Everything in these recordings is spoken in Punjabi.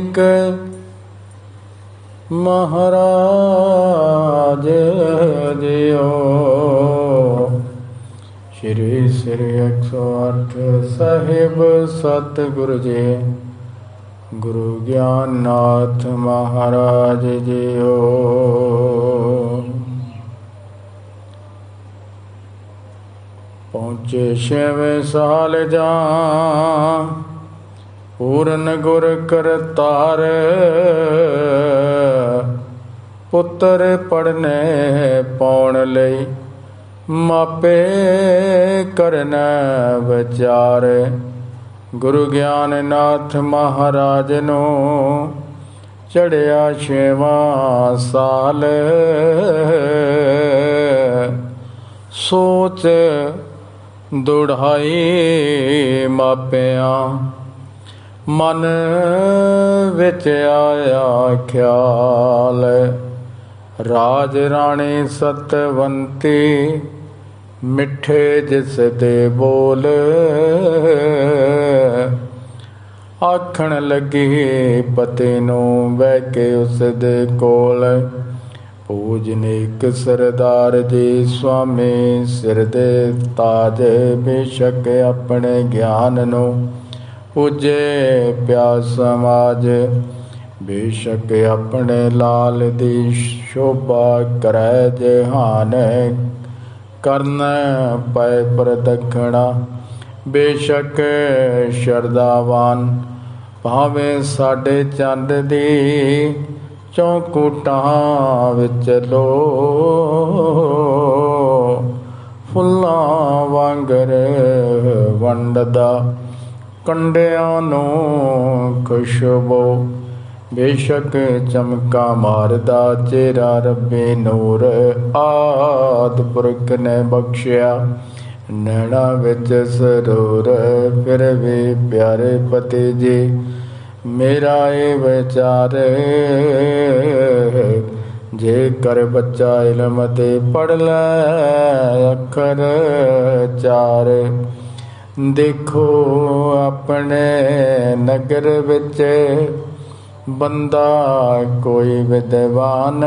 ਏਕ ਮਹਾਰਾਜ ਜਿਓ ਸ਼੍ਰੀ ਸ੍ਰੀ 108 ਸਾਹਿਬ ਸਤਿਗੁਰੂ ਜੀ, ਗੁਰੂ ਗਿਆਨਨਾਥ ਮਹਾਰਾਜ ਜੀਓ। ਪਹੁੰਚੇ ਛੇਵੇਂ ਸਾਲ ਜਾਂ ਪੂਰਨ ਗੁਰ ਕਰਤਾਰ, ਪੁੱਤਰ ਪੜਨੇ ਪਾਉਣ ਲਈ ਮਾਪੇ ਕਰਨ ਵਿਚਾਰ। ਗੁਰੂ ਗਿਆਨ ਨਾਥ ਮਹਾਰਾਜ ਨੂੰ ਚੜਿਆ ਛੇਵਾਂ ਸਾਲ। ਸੋਚ ਦੁੜਾਈ ਮਾਪਿਆਂ ਮਨ ਵਿੱਚ ਆਇਆ ਖਿਆਲ। ਰਾਜ ਰਾਣੀ ਸਤਵੰਤੀ, ਮਿੱਠੇ ਜਿਸ ਦੇ ਬੋਲ। ਆਖਣ ਲੱਗੀ, ਪਤੀ ਨੂੰ ਬਹਿ ਕੇ ਉਸ ਦੇ ਕੋਲ। ਪੂਜਨੀਕ ਸਰਦਾਰ ਜੀ, ਸੁਆਮੀ ਸਿਰ ਦੇ ਤਾਜ ਬੇਸ਼ੱਕ ਆਪਣੇ ਗਿਆਨ ਨੂੰ ਪੂਜੇ ਪਿਆ ਸਮਾਜ, ਬੇਸ਼ੱਕ ਆਪਣੇ ਲਾਲ ਦੀ ਸ਼ੋਭਾ ਕਰੈ ਜਹਾਨ ਕਰਨ ਪੈ ਪ੍ਰਦਖਣਾ ਬੇਸ਼ਕ ਸ਼ਰਦਾਵਾਨ ਭਾਵੇਂ ਸਾਡੇ ਚੰਦ ਦੀ ਚੌਕੂਟਾਂ ਵਿੱਚ ਲੋ। ਫੁੱਲਾਂ ਵਾਂਗਰ ਵੰਡਦਾ ਕੰਡਿਆਂ ਨੂੰ ਖੁਸ਼ਬੂ, ਬੇਸ਼ੱਕ ਚਮਕਾ ਮਾਰਦਾ ਚਿਹਰਾ ਰੱਬੇ ਨੂਰ, ਆਦ ਪੁਰਖ ਨੇ ਬਖਸ਼ਿਆ ਨੈਣਾ ਵਿੱਚ ਸਰੂਰ, ਫਿਰ ਵੀ ਪਿਆਰੇ ਪਤੀ ਜੀ ਮੇਰਾ ਇਹ ਵਿਚਾਰ ਜੇ ਕਰ ਬੱਚਾ ਇਲਮ ਤੇ ਪੜ ਲੈ ਅੱਖਰ ਚਾਰ। ਦੇਖੋ ਆਪਣੇ ਨਗਰ ਵਿੱਚ ਬੰਦਾ ਕੋਈ ਵਿਦਵਾਨ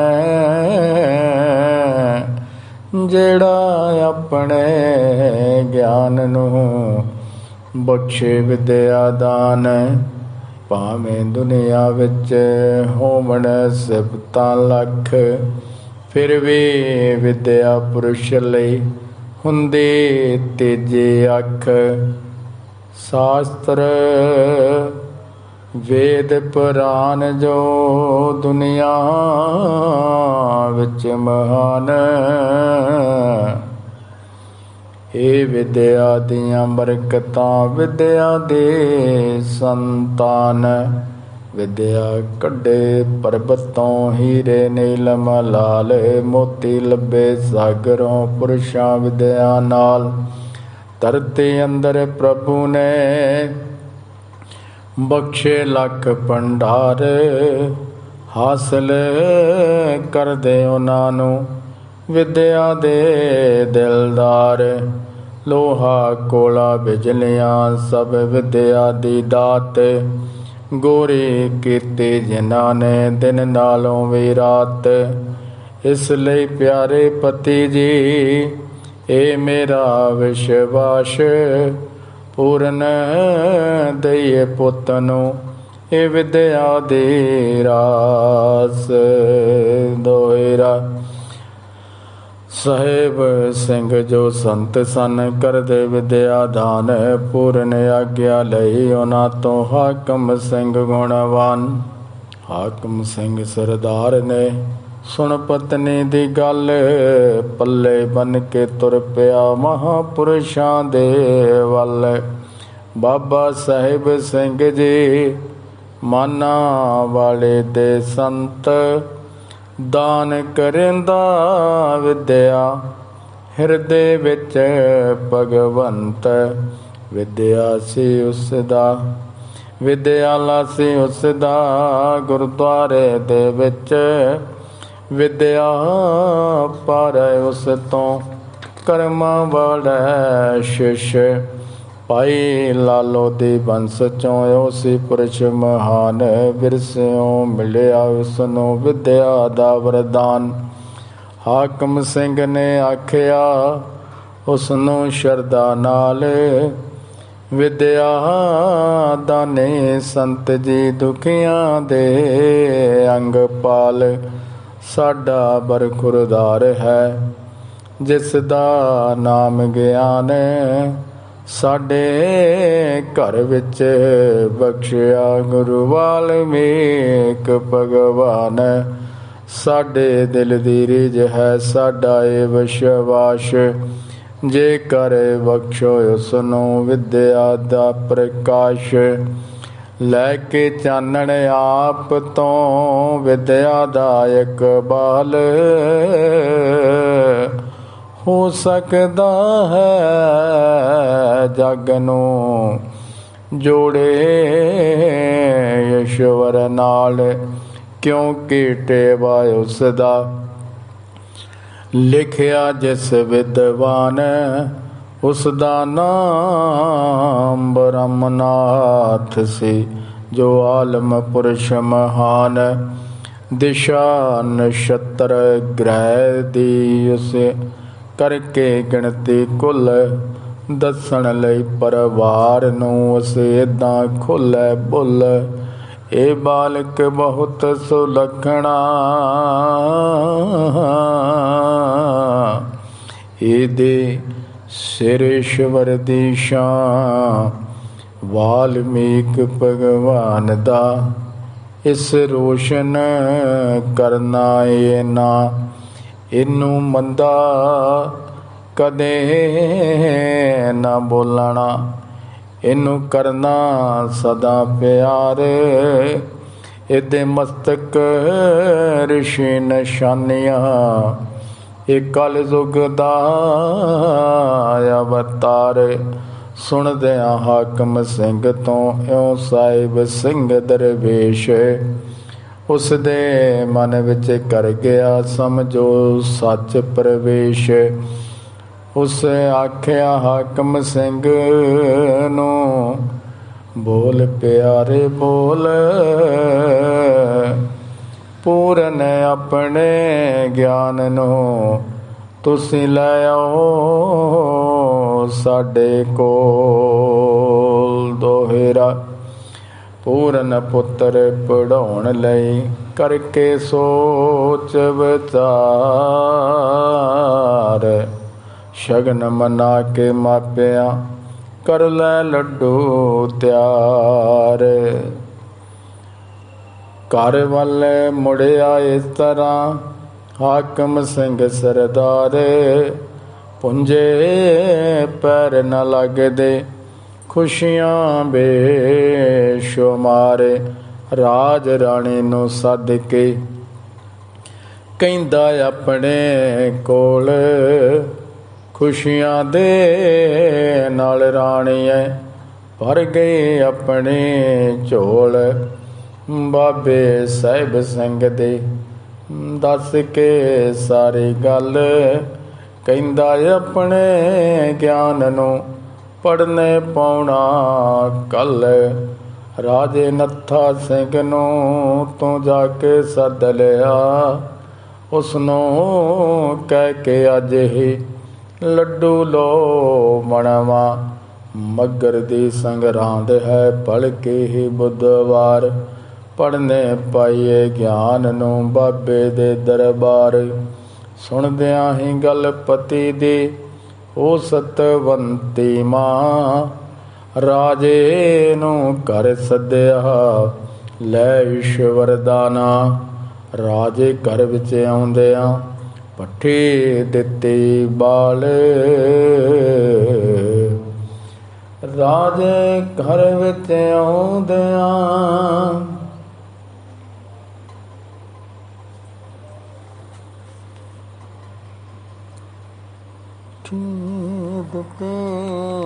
ਜਿਹੜਾ ਆਪਣੇ ਗਿਆਨ ਨੂੰ ਬਖਸ਼ੇ ਵਿਦਿਆ ਦਾਨ ਭਾਵੇਂ ਦੁਨੀਆ ਵਿੱਚ ਹੋਵਣ ਸਿਫਤਾਂ ਲੱਖ, ਫਿਰ ਵੀ ਵਿਦਿਆ ਪੁਰਸ਼ ਲਈ ਹੁੰਦੇ ਤੇਜੇ ਅੱਖ। ਸ਼ਾਸਤਰ ਵੇਦ ਪੁਰਾਨ ਜੋ ਦੁਨੀਆ ਵਿੱਚ ਮਹਾਨ। ਇਹ ਵਿਦਿਆ ਦੀਆਂ ਬਰਕਤਾਂ ਵਿਦਿਆ ਦੇ ਸੰਤਾਨ। ਵਿਦਿਆ ਕੱਢੇ ਪਰਬਤੋਂ ਹੀਰੇ ਨੀਲਮ, ਲਾਲ ਮੋਤੀ ਲੱਭੇ ਸਾਗਰੋਂ ਪੁਰਸ਼ਾਂ ਵਿਦਿਆ ਨਾਲ। ਧਰਤੀ ਅੰਦਰ ਪ੍ਰਭੂ ਨੇ ਬਖਸ਼ੇ ਲੱਖ ਭੰਡਾਰ ਹਾਸਲ ਕਰਦੇ ਉਹਨਾਂ ਨੂੰ। ਵਿਦਿਆ ਦੇ ਦਿਲਦਾਰ ਲੋਹਾ ਕੋਲਾ ਬਿਜਲੀਆਂ ਸਭ ਵਿਦਿਆ ਦੀ ਦਾਤ। ਗੋਰੇ ਕੀਤੇ ਜਿਨ੍ਹਾਂ ਨੇ ਦਿਨ ਨਾਲੋਂ ਵੀ ਰਾਤ। ਇਸ ਲਈ ਪਿਆਰੇ ਪਤੀ ਜੀ ਇਹ ਮੇਰਾ ਵਿਸ਼ਵਾਸ ਪੂਰਨ ਦਈਏ ਪੁੱਤ ਨੂੰ ਇਹ ਵਿਦਿਆ ਦੇ ਰਾਸ ਦੋਇਰਾ। ਸਾਹਿਬ, ਸਿੰਘ ਜੋ ਸੰਤ ਸਨ, ਕਰਦੇ ਵਿਦਿਆ ਦਾਨ, ਪੂਰਨ ਆਗਿਆ ਲਈ ਉਹਨਾਂ ਤੋਂ ਹਾਕਮ ਸਿੰਘ ਗੁਣਵਾਨ। ਹਾਕਮ ਸਿੰਘ ਸਰਦਾਰ ਨੇ ਸੁਣ ਪਤਨੀ ਦੀ ਗੱਲ, ਪੱਲੇ ਬਨ ਕੇ ਤੁਰ ਪਿਆ ਮਹਾਪੁਰਸ਼ਾਂ ਦੇ ਵੱਲ। ਬਾਬਾ ਸਾਹਿਬ ਸਿੰਘ ਜੀ, ਮਾਨਾ ਵਾਲੇ ਦੇ ਸੰਤ ਦਾਨ ਕਰਦਾ ਵਿਦਿਆ, ਹਿਰਦੇ ਵਿੱਚ ਭਗਵੰਤ। ਵਿਦਿਆ ਸੀ ਉਸ ਦਾ ਵਿਦਿਆਲਾ ਸੀ ਉਸ ਦਾ ਗੁਰਦੁਆਰੇ ਦੇ ਵਿੱਚ। ਵਿਦਿਆ ਪਰ ਉਸ ਤੋਂ, ਕਰਮਾਂ ਵਾਲਾ ਸ਼ਿਸ਼। ਭਾਈ ਲਾਲੋ ਦੇ ਬੰਸ ਚੋਂ ਉਸੇ ਪੁਰਸ਼ ਮਹਾਨ ਵਿਰਸਿਓ ਮਿਲਿਆ ਉਸਨੂੰ ਵਿਦਿਆ ਦਾ ਵਰਦਾਨ। ਹਾਕਮ ਸਿੰਘ ਨੇ ਆਖਿਆ, ਉਸਨੂੰ ਸ਼ਰਧਾ ਨਾਲ ਵਿਦਿਆ ਦਾਨੇ ਸੰਤ ਜੀ ਦੁਖੀਆਂ ਦੇ ਅੰਗ ਪਾਲ। ਸਾਡਾ ਬਰਖੁਰਦਾਰ ਹੈ, ਜਿਸ ਦਾ ਨਾਮ ਗਿਆਨ ਸਾਡੇ ਘਰ ਵਿੱਚ ਬਖਸ਼ਿਆ ਗੁਰੂ ਵਾਲਮੀਕ ਭਗਵਾਨ। ਸਾਡੇ ਦਿਲ ਦੀ ਰਿਜ ਹੈ ਸਾਡਾ ਇਹ ਵਿਸ਼ਵਾਸ। ਜੇ ਕਰ ਬਖਸ਼ੋ ਉਸ ਨੂੰ ਵਿਦਿਆ ਦਾ ਪ੍ਰਕਾਸ਼। ਲੈ ਕੇ ਚਾਨਣ ਆਪ ਤੋਂ ਵਿਦਿਆ ਦਾ ਇਕਬਾਲ ਹੋ ਸਕਦਾ ਹੈ ਜਗ ਨੂੰ ਜੋੜੇ ਈਸ਼ਵਰ ਨਾਲ ਕਿਉਂਕਿ ਟੇਵਾ ਉਸ ਦਾ ਲਿਖਿਆ ਜਿਸ ਵਿਦਵਾਨ ਉਸ ਦਾ ਨਾਮ ਬ੍ਰਹਮਨਾਥ ਸੀ, ਜੋ ਆਲਮ ਪੁਰਸ਼ ਮਹਾਨ ਦਿਸ਼ਾ ਨਛਤਰ ਗ੍ਰਹਿ ਦੀ ਉਸ ਕਰਕੇ ਗਿਣਤੀ ਕੁੱਲ, ਦੱਸਣ ਲਈ ਪਰਿਵਾਰ ਨੂੰ ਅਸੇਦਾਂ ਇਦਾਂ ਖੁੱਲੇ ਬੁੱਲ। ਇਹ ਬਾਲਕ ਬਹੁਤ ਸੁਲਖਣਾ। ਇਹਦੇ ਸਿਰ ਈਸ਼ਵਰ ਦੀ ਸ਼ਾਨ, ਵਾਲਮੀਕ ਭਗਵਾਨ ਦਾ। ਇਸ ਰੋਸ਼ਨ ਕਰਨਾ ਇਹ ਨਾ। ਇਹਨੂੰ ਮੰਦਾ ਕਦੇ ਨਾ ਬੋਲਣਾ। ਇਹਨੂੰ ਕਰਨਾ ਸਦਾ ਪਿਆਰ। ਇਹਦੇ ਮਸਤਕ ਰਿਸ਼ੀ ਨਿਸ਼ਾਨੀਆਂ। ਇਹ ਕਲ ਯੁਗ ਦਾ ਅਵਤਾਰ। ਸੁਣਦਿਆਂ ਹਾਕਮ ਸਿੰਘ ਤੋਂ ਇਉਂ ਸਾਹਿਬ ਸਿੰਘ ਦਰਵੇਸ਼ ਉਸ ਦੇ ਮਨ ਵਿੱਚ ਕਰ ਗਿਆ ਸਮਝੋ ਸੱਚ ਪ੍ਰਵੇਸ਼। ਉਸ ਆਖਿਆ, ਹਾਕਮ ਸਿੰਘ ਨੂੰ, ਬੋਲ ਪਿਆਰੇ ਬੋਲ, ਪੂਰਨ ਆਪਣੇ ਗਿਆਨ ਨੂੰ ਤੁਸੀਂ ਲੈ ਆਓ ਸਾਡੇ ਕੋਲ ਦੋਹਰਾ। ਪੂਰਨ ਪੁੱਤਰ ਪੜਾਉਣ ਲਈ ਕਰਕੇ ਸੋਚ ਵਿਚਾਰ। ਸ਼ਗਨ ਮਨਾ ਕੇ ਮਾਪਿਆਂ ਕਰ ਲੈ ਲੱਡੂ ਤਿਆਰ। ਘਰ ਵੱਲ ਮੁੜਿਆ ਇਸ ਤਰ੍ਹਾਂ ਹਾਕਮ ਸਿੰਘ ਸਰਦਾਰ, ਪੁੰਜੇ ਪੈਰ ਨਾ ਲੱਗਦੇ। ਖੁਸ਼ੀਆਂ ਬੇਸ਼ੁਮਾਰ, ਰਾਜ ਰਾਣੀ ਨੂੰ ਸੱਦ ਕੇ ਕਹਿੰਦਾ ਆਪਣੇ ਕੋਲ, ਖੁਸ਼ੀਆਂ ਦੇ ਨਾਲ ਰਾਣੀਏ ਭਰ ਗਏ ਆਪਣੇ ਝੋਲ। ਬਾਬੇ ਸਾਹਿਬ ਸਿੰਘ ਦੇ ਦੱਸ ਕੇ ਸਾਰੀ ਗੱਲ ਕਹਿੰਦਾ ਆਪਣੇ ਗਿਆਨ ਨੂੰ ਪੜਨੇ ਪਾਉਣਾ ਕੱਲ। ਰਾਜੇ ਨੱਥਾ ਸਿੰਘ ਨੂੰ ਤੂੰ ਜਾ ਕੇ ਸੱਦ ਲਿਆ। ਉਸ ਨੂੰ ਕਹਿ ਕੇ ਅੱਜ ਹੀ ਲੱਡੂ ਲੋ ਮਣਵਾ। ਮਗਰ ਦੀ ਸੰਗਰਾਂਦ ਹੈ ਪੜ ਕੇ ਹੀ ਬੁੱਧਵਾਰ। ਪੜਨੇ ਪਾਈਏ ਗਿਆਨ ਨੂੰ ਬਾਬੇ ਦੇ ਦਰਬਾਰ। ਸੁਣਦਿਆਂ ਹੀ ਗੱਲ ਪਤੀ ਦੀ ਉਹ ਸਤਵੰਤੀ ਮਾਂ, ਰਾਜੇ ਨੂੰ ਘਰ ਸੱਦਿਆ, ਲੈ ਈਸ਼ਵਰ ਦਾ ਨਾਂ ਰਾਜੇ ਘਰ ਵਿੱਚ ਆਉਂਦਿਆਂ ਪੱਠੀ ਦਿੱਤੀ ਬਾਲ। ਰਾਜੇ ਘਰ ਵਿੱਚ ਆਉਂਦਿਆਂ ਠੀਕ ਦਿੱਤੇ ਬਾਲ